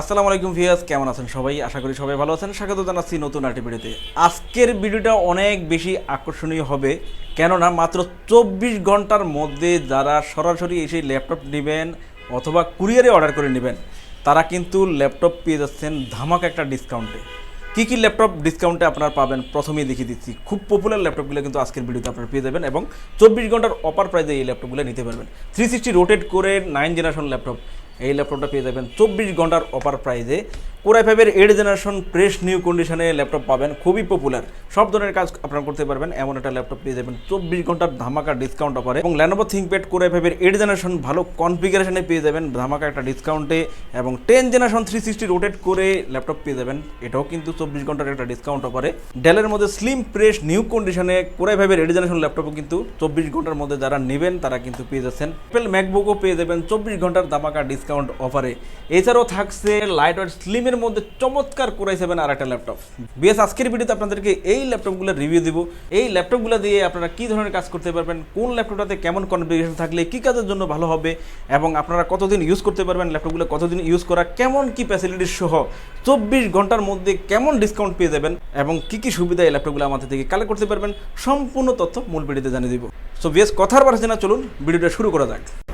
আসসালামু আলাইকুম ভিয়াস কেমন আছেন সবাই? আশা করি সবাই ভালো আছেন। স্বাগত জানাচ্ছি নতুন আর্টি ভিডিওতে। আজকের ভিডিওটা অনেক বেশি আকর্ষণীয় হবে, কেননা মাত্র চব্বিশ ঘণ্টার মধ্যে যারা সরাসরি এসে ল্যাপটপ নেবেন অথবা কুরিয়ারে অর্ডার করে নেবেন, তারা কিন্তু ল্যাপটপ পেয়ে যাচ্ছেন ধামাকা একটা ডিসকাউন্টে। কী কী ল্যাপটপ ডিসকাউন্টে আপনারা পাবেন? প্রথমেই দেখিয়ে দিচ্ছি। খুব পপুলার ল্যাপটপগুলো কিন্তু আজকের ভিডিওতে আপনারা পেয়ে যাবেন এবং চব্বিশ ঘণ্টার অপার প্রাইজে এই ল্যাপটপগুলো নিতে পারবেন। থ্রি সিক্সটি রোটেট করে নাইন জেনারেশন ল্যাপটপ। এই ল্যাপটপটা পেয়ে যাবেন চব্বিশ ঘণ্টার অফার প্রাইজে কোরাই ফাইভের এইট জেনারেশন ফ্রেশ নিউ কন্ডিশনে ল্যাপটপ পাবেন, খুবই পপুলার সব ধরনের কাজ আপনারা করতে পারবেন, এমন একটা ল্যাপটপ পেয়ে যাবেন, চব্বিশ ঘণ্টার ধামাকা ডিসকাউন্ট অফারে এবং ল্যানোভো থিঙ্কপ্যাড কোরাই ফাইভের এইট জেনারেশন ভালো কনফিগারেশনে পেয়ে যাবেন, ধামাকা একটা ডিসকাউন্টে এবং ten generation three sixty rotate করে ল্যাপটপ পেয়ে যাবেন, এটাও কিন্তু চব্বিশ ঘণ্টার একটা ডিসকাউন্ট অফারে ডেলের মধ্যে স্লিম ফ্রেশ নিউ কন্ডিশনে কোরাই ফাইভের এইট জেনারেশন ল্যাপটপও কিন্তু চব্বিশ ঘণ্টার মধ্যে যারা নেবেন, তারা কিন্তু পেয়ে যাচ্ছেন। অ্যাপেল ম্যাকবুকও পেয়ে যাবেন, চব্বিশ ঘণ্টার ধামাকা ডিসকাউন্ট অফারে এছাড়াও থাকছে লাইট ওয়েট স্লিমের মধ্যে চমৎকার কোরাই সেভেন আর একটা ল্যাপটপ। বিএস, আজকের ভিডিওতে আপনাদেরকে এই ল্যাপটপগুলো রিভিউ দিব। এই ল্যাপটপগুলো দিয়ে আপনারা কী ধরনের কাজ করতে পারবেন, কোন ল্যাপটপটাতে কেমন কনফিগারেশন থাকলে, কী কাজের জন্য ভালো হবে, এবং আপনারা কতদিন ইউজ করতে পারবেন ল্যাপটপগুলো, কতদিন ইউজ করা, কেমন কি ফ্যাসিলিটি সহ চব্বিশ ঘণ্টার মধ্যে কেমন ডিসকাউন্ট পেয়ে যাবেন, এবং কী কী সুবিধা এই ল্যাপটপগুলো আমাদের থেকে কালেক্ট করতে পারবেন, সম্পূর্ণ তথ্য মূল ভিডিওতে জানিয়ে দিব। সো বিএস, কথার বাড়ছে না চলুন, ভিডিওটা শুরু করা যাক।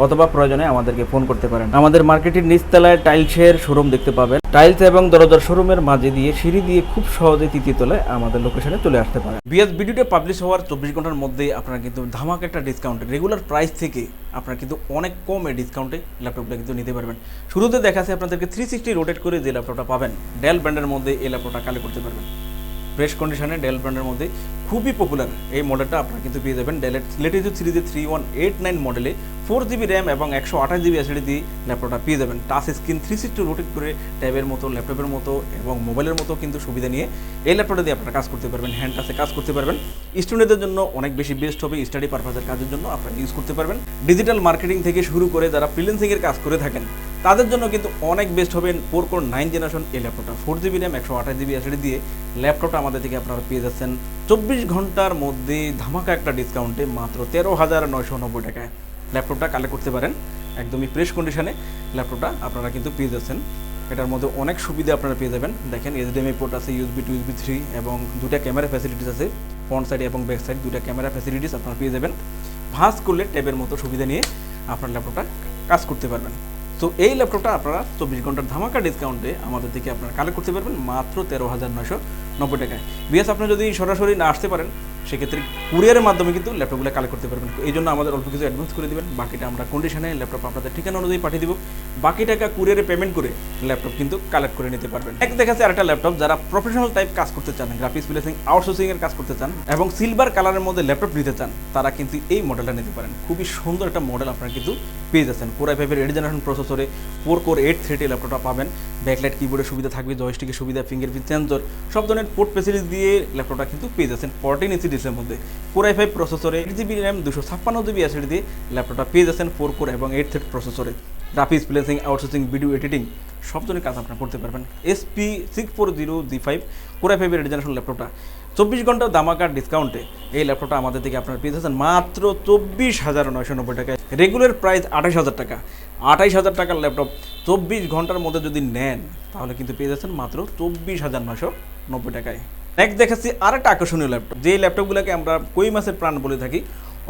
অথবা প্রয়োজনে আমাদেরকে ফোন করতে পারেন। আমাদের মার্কেটের নিচতলায় টাইলসের শোরুম দেখতে পাবেন। টাইলস এবং দরজার শোরুমের মাঝে দিয়ে সিঁড়ি দিয়ে খুব সহজে তৃতীয় তলায় আমাদের লোকেশনে চলে আসতে পারেন বিএস ভিডিওটা পাবলিশ হওয়ার চব্বিশ ঘণ্টার মধ্যে আপনারা কিন্তু ধামাকা একটা ডিসকাউন্ট রেগুলার প্রাইস থেকে আপনারা কিন্তু অনেক কমে ডিসকাউন্টে ল্যাপটপটা কিন্তু নিতে পারবেন। শুরুতে দেখা দেখাচ্ছে আপনাদেরকে থ্রি সিক্সটি রোটেট করে যে ল্যাপটপটা পাবেন ডেল ব্র্যান্ডের মধ্যে এই ল্যাপটপটা কালেক্ট করতে পারবেন। ফ্রেশ কন্ডিশনে ডেল ব্র্যান্ডের মধ্যে খুবই পপুলার এই মডেলটা আপনারা কিন্তু পেয়ে যাবেন ডেলের লেটেস্ট সিরিজে থ্রি ওয়ান এইট নাইন মডেলে ফোর জিবি র্যাম এবং একশো আঠাশ জিবি এসিডি দিয়ে ল্যাপটপটা পেয়ে যাবেন। Touch screen three sixty rotate করে ট্যাবের মতো ল্যাপটপের মতো এবং মোবাইলের মতো কিন্তু সুবিধা নিয়ে এই ল্যাপটপটা দিয়ে আপনারা কাজ করতে পারবেন হ্যান্ড টাচে কাজ করতে পারবেন। স্টুডেন্টদের জন্য অনেক বেশি বেস্ট হবে স্টাডি পারপাসের কাজের জন্য, আপনারা ইউজ করতে পারবেন। ডিজিটাল মার্কেটিং থেকে শুরু করে যারা ফ্রিল্যান্সিংয়ের কাজ করে থাকেন তাদের জন্য কিন্তু অনেক বেস্ট হবে ফোর কোর নাইন জেনারেশন এই ল্যাপটপটা ফোর জিবি র্যাম একশো আঠাশ জিবি এসিডি দিয়ে ল্যাপটপটা আমাদের থেকে আপনারা পেয়ে যাচ্ছেন। চব্বিশ ঘণ্টার মধ্যে ধামাকা একটা ডিসকাউন্টে মাত্র তেরো হাজার নয়শো নব্বই টাকায় ল্যাপটপটা কালেক্ট করতে পারেন। একদমই ফ্রেশ কন্ডিশনে ল্যাপটপটা আপনারা কিন্তু পেয়ে যাচ্ছেন। এটার মধ্যে অনেক সুবিধা আপনারা পেয়ে যাবেন। দেখেন এইচডিএমআই পোর্ট আছে ইউএসবি টু ইউএসবি থ্রি এবং দুটা ক্যামেরা ফ্যাসিলিটিস আছে। ফ্রন্ট সাইড এবং ব্যাক সাইড দুটা ক্যামেরা ফ্যাসিলিটিস আপনারা পেয়ে যাবেন। ভাঁজ করলে ট্যাবের মতো সুবিধা নিয়ে আপনার ল্যাপটপটা কাজ করতে পারবেন। তো এই ল্যাপটপটা আপনারা চব্বিশ ঘণ্টার ধামাকা ডিসকাউন্টে আমাদের থেকে আপনারা কালেক্ট করতে পারবেন মাত্র তেরো হাজার নয়শো নব্বই টাকায়। বিএস আপনি যদি সরাসরি না আসতে পারেন সেক্ষেত্রে কুরিয়ারের মাধ্যমে কিন্তু ল্যাপটপগুলো কালেক্ট করতে পারবেন। এই জন্য আমাদের অল্প কিছু অ্যাডভান্স করে দেবেন, বাকিটা আমরা কন্ডিশনে ল্যাপটপ আপনাদের ঠিকানা অনুযায়ী পাঠিয়ে দিব। বাকি টাকা কুরিয়ারে পেমেন্ট করে ল্যাপটপ কিন্তু কালেক্ট করে নিতে পারবেন। এক দেখাচ্ছে আরেকটা ল্যাপটপ যারা প্রফেশনাল টাইপ কাজ করতে চান গ্রাফিক্স প্লেসিং আউটসোর্সিং এর কাজ করতে চান এবং সিলভার কালারের মধ্যে ল্যাপটপ নিতে চান, তারা কিন্তু এই মডেলটা নিতে পারেন। খুবই সুন্দর একটা মডেল আপনারা কিন্তু পেয়ে যাচ্ছেন। কোরাই ফাইভের এইট জেনারেশন প্রসেসরে ফোর কোর এইট থ্রিটি ল্যাপটপটা পাবেন। ব্যাকলাইট কিবোর্ডের সুবিধা থাকবে জয়স্টিকের সুবিধা ফিঙ্গারপ্রিন্ট সেন্সর সব ধরনের পোর্ট ফেসিলিটি দিয়ে ল্যাপটপটা কিন্তু পেয়ে যাচ্ছেন ফোরটিন ইঞ্চি ডিসের মধ্যে। কোরাই ফাইভ প্রসেসরে এইট জিবি র্যাম দুশো ছাপ্পান্ন জিবি অ্যাসিড দিয়ে ল্যাপটপটা পেয়ে যাচ্ছেন ফোর কোর এবং এইট থ্রেড প্রসেসরে graphics placing outsourcing video editing সব ধরনের কাজ আপনারা করতে পারবেন। SP six four zero G five core i ফাইভের জেনারেশন ল্যাপটপটা চব্বিশ ঘণ্টা দামাকার ডিসকাউন্টে এই ল্যাপটপটা আমাদের থেকে আপনারা পেয়ে যাচ্ছেন মাত্র চব্বিশ হাজার নয়শো নব্বই টাকায়। রেগুলার প্রাইস আঠাশ হাজার টাকা। আঠাইশ হাজার টাকার ল্যাপটপ। চব্বিশ ঘণ্টার মধ্যে যদি নেন, তাহলে কিন্তু পেয়ে যাচ্ছেন মাত্র চব্বিশ হাজার নয়শো নব্বই টাকায়। নেক্সট দেখাচ্ছি আরেকটা আকর্ষণীয় ল্যাপটপ। যে ল্যাপটপগুলোকে আমরা কই মাসের প্রাণ বলে থাকি,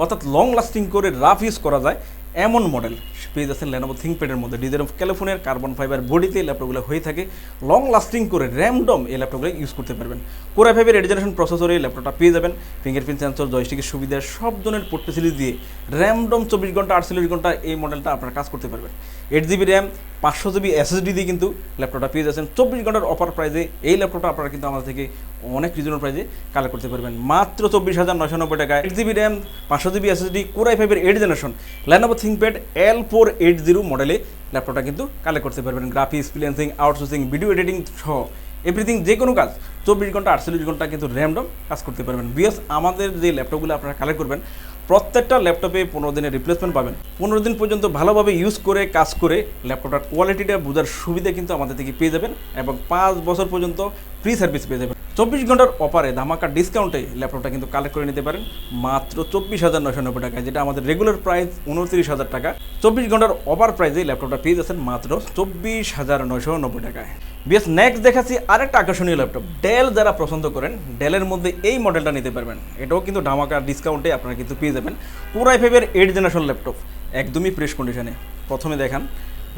অর্থাৎ লং লাস্টিং করে রাফ ইউজ করা যায় এমন মডেল। পেয়ে যাচ্ছেন লেনোভো থিঙ্কপ্যাডের মধ্যে। ডিজাইন অফ ক্যালিফোর্নিয়ার কার্বন ফাইবার বডিতে এই ল্যাপটপগুলো হয়ে থাকে। লং লাস্টিং করে র্যামডম এই ল্যাপটপগুলো ইউজ করতে পারবেন। কোরা ফাইভের জেনারেশন প্রসেসরে এই ল্যাপটপটা পেয়ে যাবেন। ফিঙ্গারপ্রিন্ট সেন্সর জয়স্টিকের সুবিধা, সব ধরনের পোর্ট দিয়ে র্যামডম চব্বিশ ঘণ্টা, আটচল্লিশ ঘণ্টা এই মডেলটা আপনার কাজ করতে পারবেন। এইট জিবি র্যাম পাঁচশো জিবি এসএসডি দিয়ে কিন্তু ল্যাপটপটা পেয়ে যাচ্ছেন। চব্বিশ ঘণ্টার অফার প্রাইজে এই ল্যাপটপটা আপনারা কিন্তু আমাদের থেকে অনেক রিজনেবল প্রাইজে কালেক্ট করতে পারবেন। মাত্র চব্বিশ হাজার নশো নব্বই টাকা এইট জিবি র্যাম পাঁচশো জিবি এসএসডি কোরাই ফাইভের eight generation Lenovo ThinkPad L four eight zero মডেলে ল্যাপটপটা কিন্তু কালেক্ট করতে পারবেন। Graphics freelancing outsourcing video editing সহ এভরিথিং যে কোনো কাজ চব্বিশ ঘণ্টা, আটচল্লিশ ঘণ্টা কিন্তু র্যামডম কাজ করতে পারবেন। বিকজ আমাদের যে ল্যাপটপগুলো আপনারা কালেক্ট করবেন, প্রত্যেকটা ল্যাপটপে পনেরো দিনের রিপ্লেসমেন্ট পাবেন। পনেরো দিন পর্যন্ত ভালোভাবে ইউজ করে, কাজ করে ল্যাপটপটার কোয়ালিটিটা বোঝার সুবিধা কিন্তু আমাদের থেকে পেয়ে যাবেন এবং পাঁচ বছর পর্যন্ত ফ্রি সার্ভিস পেয়ে যাবেন। চব্বিশ ঘণ্টার অপারে ধামাকা ডিসকাউন্টে ল্যাপটপটা কিন্তু কালেক্ট করে নিতে পারেন। মাত্র চব্বিশ হাজার নশো নব্বই টাকায়, যেটা আমাদের রেগুলার প্রাইস উনত্রিশ হাজার টাকা। চব্বিশ ঘণ্টার অফার প্রাইসে ল্যাপটপটা পেয়ে যাচ্ছেন মাত্র চব্বিশ হাজার নশো নব্বই টাকায়। বিএস নেক্সট দেখাচ্ছি আরেকটা আকর্ষণীয় ল্যাপটপ ডেল যারা পছন্দ করেন, ডেলের মধ্যে এই মডেলটা নিতে পারবেন। এটাও কিন্তু ধামাকা ডিসকাউন্টে আপনারা কিন্তু পেয়ে যাবেন। পুরাই ফাইভের এইট জেনারেশন ল্যাপটপ একদমই ফ্রেশ কন্ডিশনে প্রথমে দেখান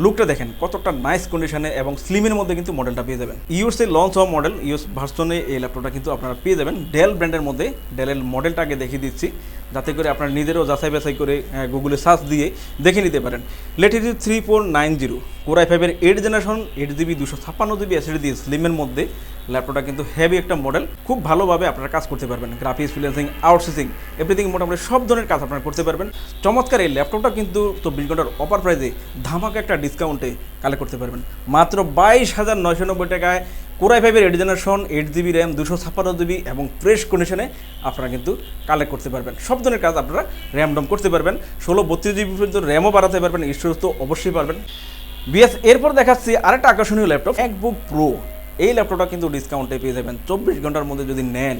লুকটা দেখেন, কতটা নাইস কন্ডিশনে এবং স্লিমের মধ্যে কিন্তু মডেলটা পেয়ে যাবেন। ইউএসএ লঞ্চ হওয়া মডেল ইউএস ভার্সনে এই ল্যাপটপটা কিন্তু আপনারা পেয়ে যাবেন। ডেল ব্র্যান্ডের মধ্যে, ডেলের মডেলটা আগে দেখিয়ে দিচ্ছি। যাতে করে আপনার নিজেরও যাচাই বাছাই করে গুগলে সার্চ দিয়ে দেখে নিতে পারেন। Latitude three four nine zero core i ফাইভের এইট জেনারেশন এইট জিবি দুশো ছাপ্পান্ন জিবি এসিডি দিয়ে স্লিমের মধ্যে। ল্যাপটপটা কিন্তু হেভি একটা মডেল খুব ভালোভাবে আপনারা কাজ করতে পারবেন। গ্রাফিক্স ফ্রিল্যান্সিং আউটসোর্সিং এভরিথিং মোটামুটি সব ধরনের কাজ আপনারা করতে পারবেন। চমৎকার এই ল্যাপটপটা কিন্তু চব্বিশ ঘণ্টার অপার প্রাইজে ধামাকা একটা ডিসকাউন্টে কালেক্ট করতে পারবেন। মাত্র বাইশ হাজার নয়শো নব্বই টাকায় কোরাই ফাইভের eight generation eight GB RAM দুশো ছাপ্পান্ন জিবি এবং ফ্রেশ কন্ডিশনে আপনারা কিন্তু কালেক্ট করতে পারবেন। সব ধরনের কাজ আপনারা র্যামডম করতে পারবেন। ষোলো বত্রিশ জিবি পর্যন্ত র্যামও বাড়াতে পারবেন স্টোরেজ তো অবশ্যই পারবেন। বিএস, এরপর দেখাচ্ছি আরেকটা আকর্ষণীয় ল্যাপটপ একবুক প্রো এই ল্যাপটপটা কিন্তু ডিসকাউন্টে পেয়ে যাবেন। চব্বিশ ঘণ্টার মধ্যে যদি নেন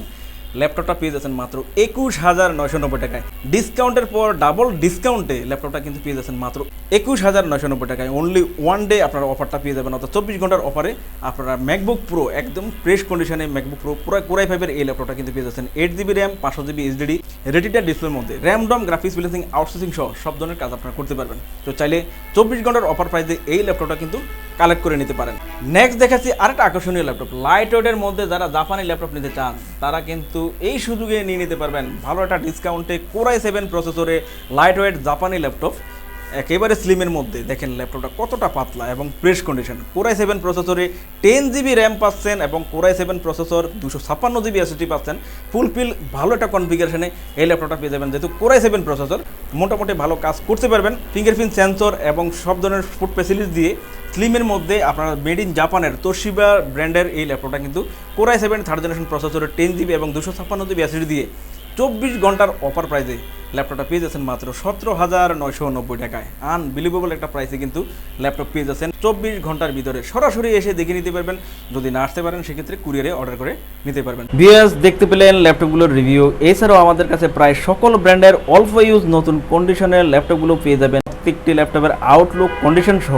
ল্যাপটপটা পেয়ে যাচ্ছেন মাত্র একুশ হাজার নয়শো নব্বই টাকায়। ডিসকাউন্টের পর ডাবল ডিসকাউন্টে ল্যাপটপটা কিন্তু পেয়ে যাচ্ছেন মাত্র একুশ হাজার নয়শো নব্বই টাকায়। অনলি ওয়ান ডে আপনারা অফারটা পেয়ে যাবেন, অর্থাৎ চব্বিশ ঘণ্টার অফারে আপনারা ম্যাকবুক প্রো একদম ফ্রেশ কন্ডিশনে ম্যাকবুক প্রো পুরো কোরাই ফাইভের এই ল্যাপটপটা কিন্তু পেয়ে যাচ্ছেন। এইট জিবি র্যাম পাঁচশো জিবি এইচডিডি রেডিটার ডিসপ্লের মধ্যে। র্যাম ডম গ্রাফিক্স ফিলেন্সিং আউটসোর্সিং সহ সব ধরনের কাজ আপনারা করতে পারবেন। তো চাইলে চব্বিশ ঘণ্টার অফার প্রাইসে এই ল্যাপটপটা কিন্তু কালেক্ট করে নিতে পারেন। নেক্সট দেখাচ্ছি আরেকটা আকর্ষণীয় ল্যাপটপ লাইট ওয়েটের মধ্যে যারা জাপানি ল্যাপটপ নিতে চান, তারা কিন্তু এই সুযোগে নিয়ে নিতে পারবেন ভালো একটা ডিসকাউন্টে কোরাই সেভেন প্রসেসরে লাইট ওয়েট জাপানি ল্যাপটপ একেবারে স্লিমের মধ্যে। দেখেন ল্যাপটপটা কতটা পাতলা এবং fresh condition core i seven প্রসেসরে টেন জিবি র্যাম পাচ্ছেন এবং কোরাই সেভেন প্রসেসর দুশো ছাপ্পান্ন জিবি এসএসডি পাচ্ছেন। ফুলফিল ভালো একটা কনফিগারেশনে এই ল্যাপটপটা পেয়ে যাবেন। যেহেতু কোরাই সেভেন প্রসেসর মোটামুটি ভালো কাজ করতে পারবেন। ফিঙ্গারপ্রিন্ট সেন্সর এবং সব ধরনের ফুড ফেসিলিটি দিয়ে স্লিমের মধ্যে আপনার মেড ইন জাপানের তোশিবা ব্র্যান্ডের এই ল্যাপটপটা কিন্তু core i seven third generation প্রসেসরের টেন জিবি এবং দুশো ছাপ্পান্ন জিবি এসএসডি দিয়ে চব্বিশ ঘণ্টার অফার প্রাইসে ল্যাপটপটা পেয়ে যাচ্ছেন মাত্র সতেরো হাজার নয়শো নব্বই টাকায়। আনবিলিভেবল একটা প্রাইসে কিন্তু ল্যাপটপ পেয়ে যাচ্ছেন চব্বিশ ঘণ্টার ভিতরে। সরাসরি এসে দেখে নিতে পারবেন। যদি না আসতে পারেন, সেক্ষেত্রে কুরিয়ারে অর্ডার করে নিতে পারবেন। বিএস দেখতে পেলেন ল্যাপটপগুলোর রিভিউ এছাড়াও আমাদের কাছে প্রায় সকল ব্র্যান্ডের অল্প ইউজ নতুন কন্ডিশনের ল্যাপটপগুলো পেয়ে যাবেন। প্রত্যেকটি ল্যাপটপের আউটলুক কন্ডিশন সহ।